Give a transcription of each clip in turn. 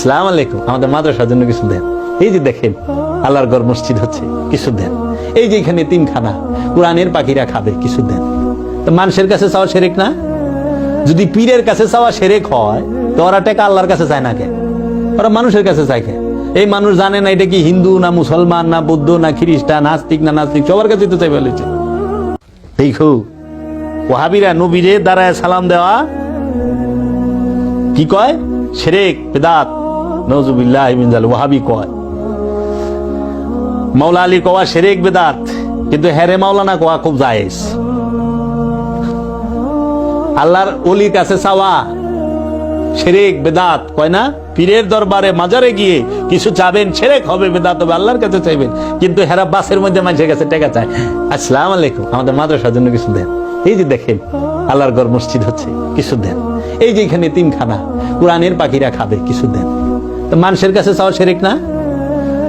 আসসালাম আলাইকুম। আমাদের মাদ্রাসার জন্য কিছু দেন। এই যে দেখেন, আল্লাহর গড় মসজিদ হচ্ছে, কিছু দেন। এই যে এখানে তিনখানা, কোরআনের পাখিরা খাবে, কিছু দেন। তো মানুষের কাছে চাওয়া সেরেক না? যদি পীরের কাছে চাওয়া সেরেক হয়, তো ওরা টাকা আল্লাহর কাছে চায় না কে ওরা মানুষের কাছে চায় কে এই মানুষ জানে না এটা কি হিন্দু, না মুসলমান, না বৌদ্ধ, না খ্রিস্টান, নাস্তিক, না নাস্তিক, সবার কাছে তো চাই বলেছে এই ওহাবিরা নবীরে দাঁড়ায় সালাম দেওয়া, কি কয়? সেরেক, বেদাত। ওহাবি কয়। মাওলা কওয়া সেরেক বেদাত, কিন্তু মাওলানা কোয়া খুব জায়েজ। আল্লাহর অলির কাছে চাওয়া বেদাত, কয় না? পীরের দরবারে মাজারে গিয়ে কিছু চাবেন, সেরেক হবে বেদাত হবে, আল্লাহর কাছে চাইবেন। কিন্তু হেরা বাসের মধ্যে মানুষের কাছে টাকা চায়। আসসালাম আলাইকুম, আমাদের মাদ্রাসার জন্য কিছু দেন। এই যে দেখেন, আল্লাহর গড় মসজিদ হচ্ছে, কিছু দেন। এই যে এখানে তিনখানা, কোরআনের পাখিরা খাবে, কিছু দেন। তো মানুষের কাছে চাওয়া সেরেক না?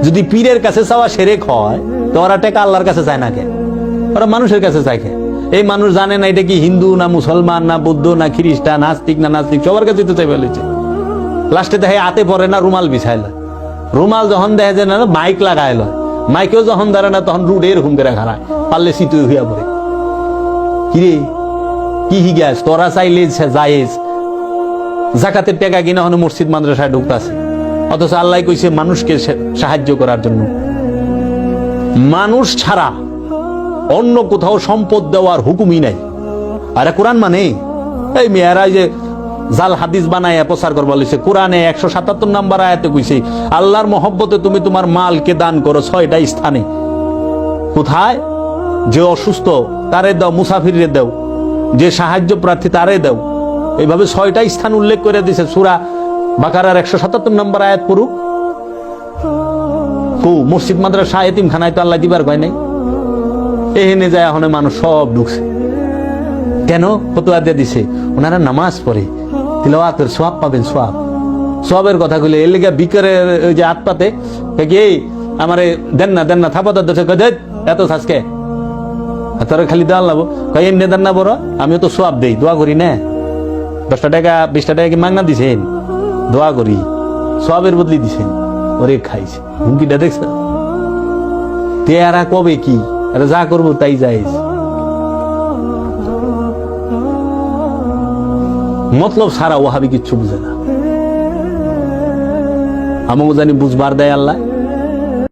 যদি পীরের কাছে চাওয়া সেরেক হয়, তো ওরা টাকা আল্লাহর কাছে চায় না কে? ওরা মানুষের কাছে চায় কে? এই মানুষ জানে না এটা কি হিন্দু, না মুসলমান, না বৌদ্ধ, না খ্রিস্টান, নাস্তিক, না নাস্তিক, সবার কাছে তো চাই বলেছে। লাস্টে দেখে হাতে পরে না রুমাল বিছাইল। রুমাল যখন দেখে যে না মাইক লাগাইল। মাইকেও যখন ধরে না, তখন রুড এরকম করে খারায় পারলে সিটু হইয়া পড়ে। কিরে? কি হি হিগাস? তোরা চাইলে যাইস জাকাতের টাকা কিনা হন মসজিদ মাদ্রাসায় ঢুকতাছে। অথচ আল্লাহ কইছে মানুষকে সাহায্য করার জন্য। মানুষ ছাড়া অন্য কোথাও সম্পদ দেওয়ার হুকুমই নাই। আরে কোরআন মানে? এই মেয়েরা যে জাল হাদিস বানায় প্রচার করবা লইছে কোরআনে একশো সাতাত্তর নাম্বার আয়াতে কইছে, আল্লাহর মহব্বতে তুমি তোমার মালকে দান করো ছয়টা স্থানে। কোথায়? যে অসুস্থ, তারে দাও মুসাফিরে দাও। যে সাহায্য প্রার্থী, তারে দাও। এইভাবে ছয়টা স্থান উল্লেখ করে দিছে সুরা বাকারার একশো সাতাত্তর নম্বর আয়াত পড়ুক। কু, মসজিদ, মাদ্রাসা এতিম খানায় তো আল্লাহ দিবার কয় নাই। এহেনে যায় এখন মানুষ সব ঢুকছে। কেন? ফতুয়া দিয়ে দিছে। ওনারা নামাজ পড়ে। তিলাওয়াতের সোয়াব পাবেন সোয়াব সোয়াবের কথা গুলো এর লেগে বিকেরের ওই যে আতপাতে এই, আমারে দেন না দেন না, থাপা দেখ এত থাসকে তোরা খালি দেওয়া লাগবো। কয়, এমনি দেন না বড়, আমিও তো সোয়াব দেই, দোয়া করি না। দশটা টাকা, বিশটা টাকা কি মাগনা দিছেন? দোয়া করি, সবের বদলি দিছে ওরে খাইছে। হুমকিটা দেখছ আর কবে কি? আর যা করব তাই যাইস মতলব সারা ওহাবি কিচ্ছু বুঝে না। আমাকে জানি বুঝবার দেয় আল্লাহ।